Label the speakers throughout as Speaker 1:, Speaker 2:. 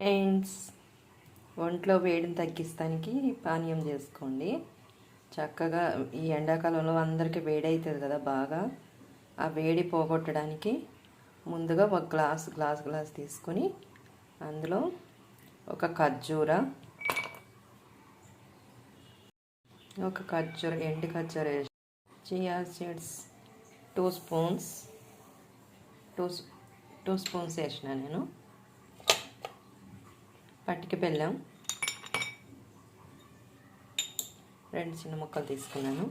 Speaker 1: Friends ఒంట్లో వేడిని తగ్గిస్తానికి పానీయం చేసుకోండి. చక్కగా ఈ ఎండాకాలంలో అందరికీ వేడి అవుతుంది కదా బాగా. ఆ వేడి పోగొట్టడానికి ముందుగా ఒక గ్లాస్ గ్లాస్ గ్లాస్ తీసుకొని అందులో ఒక ఖర్జూర ఒక ఖర్జూర ఎండు ఖర్జూర వేసి chia seeds two spoons two two spoons వేసిన నేను. పట్టిక బెల్లం. రెండు చిన్న ముక్కలు తీసుకున్నాను.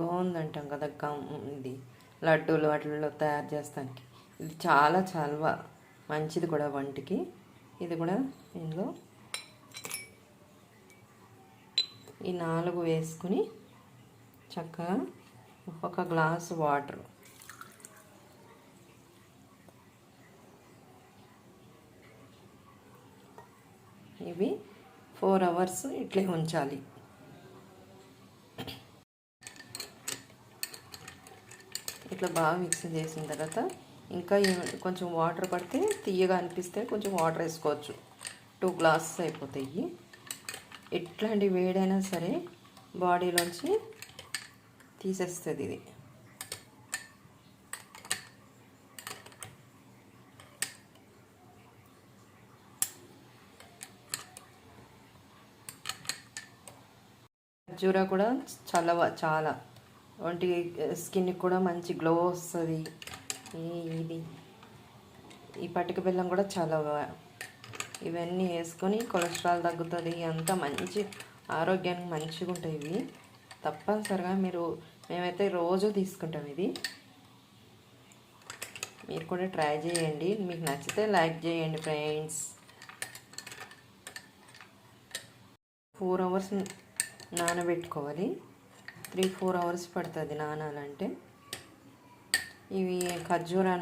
Speaker 1: గోంద్ అంటాం కదా గమ్ ఇది. లడ్డూలు వాటిల్లో తయారు చేస్తానికి. ఇది చాలా చాలా మంచిది కూడా వంటికి. ఇది కూడా ఇందులో ఈ నాలుగు వేసుకుని చక్కగా ఒక గ్లాసు వాటర్ ఇవి ఫోర్ అవర్స్ ఇట్లే ఉంచాలి. ఇట్లా బాగా మిక్స్ చేసిన తర్వాత ఇంకా కొంచెం వాటర్ పడితే తీయగా అనిపిస్తే కొంచెం వాటర్ వేసుకోవచ్చు. టూ గ్లాసెస్ అయిపోతాయి. ఎట్లాంటి వేడైనా సరే బాడీలోంచి తీసేస్తుంది ఇది. ఖర్జూరా కూడా చల్లవ చాలా. ఒంటి స్కిన్కి కూడా మంచి గ్లో వస్తుంది. ఇది. ఈ పటిక బెల్లం కూడా చలవ ఇవన్నీ వేసుకొని కొలెస్ట్రాల్ తగ్గుతుంది. అంతా మంచి ఆరోగ్యానికి మంచిగా ఉంటాయి ఇవి. తప్పనిసరిగా మీరు మేమైతే రోజు తీసుకుంటాం ఇది. మీరు కూడా ట్రై చేయండి. మీకు నచ్చితే లైక్ చేయండి ఫ్రెండ్స్. ఫోర్ అవర్స్ నానబెట్టుకోవాలి. త్రీ ఫోర్ అవర్స్ పడుతుంది నానాలంటే. ఇవి ఖర్జూరా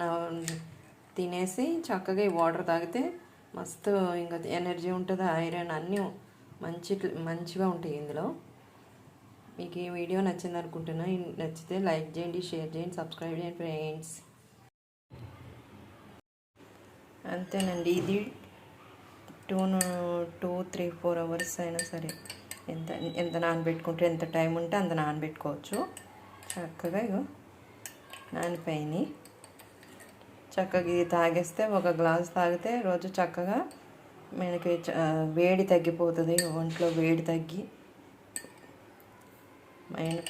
Speaker 1: తినేసి చక్కగా ఈ వాటర్ తాగితే మస్తు ఇంకా ఎనర్జీ ఉంటుంది ఐరన్ అన్నీ మంచి మంచిగా ఉంటాయి ఇందులో. మీకు ఈ వీడియో నచ్చింది అనుకుంటున్నా. నచ్చితే లైక్ చేయండి షేర్ చేయండి సబ్స్క్రైబ్ చేయండి ఫ్రెండ్స్. అంతేనండి. ఇది two two three four hours అయినా సరే. ఎంత ఎంత నానబెట్టుకుంటే ఎంత టైం ఉంటే అంత నానబెట్టుకోవచ్చు. చక్కగా ఇగో నానిపోయినాయి. చక్కగా ఇది తాగేస్తే ఒక గ్లాస్ తాగితే రోజు చక్కగా మనకి వేడి తగ్గిపోతుంది. ఒంట్లో వేడి తగ్గి మైండ్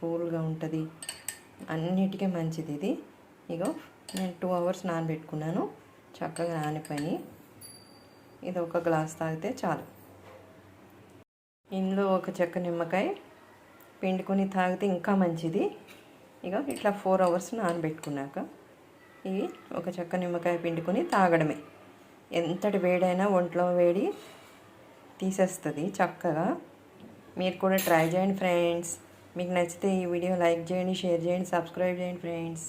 Speaker 1: కూల్గా ఉంటుంది. అన్నిటికీ మంచిది ఇది. ఇగో నేను టూ అవర్స్ నానబెట్టుకున్నాను. చక్కగా నానిపోయి ఇది ఒక గ్లాస్ తాగితే చాలు. ఇందులో ఒక చెక్క నిమ్మకాయ పిండుకొని తాగితే ఇంకా మంచిది. ఇక ఇట్లా ఫోర్ అవర్స్ నానబెట్టుకున్నాక ఇవి ఒక చెక్క నిమ్మకాయ పిండుకొని తాగడమే. ఎంతటి వేడైనా ఒంట్లో వేడి తీసేస్తుంది చక్కగా. మీరు కూడా ట్రై చేయండి ఫ్రెండ్స్. మీకు నచ్చితే ఈ వీడియో లైక్ చేయండి షేర్ చేయండి సబ్స్క్రైబ్ చేయండి ఫ్రెండ్స్.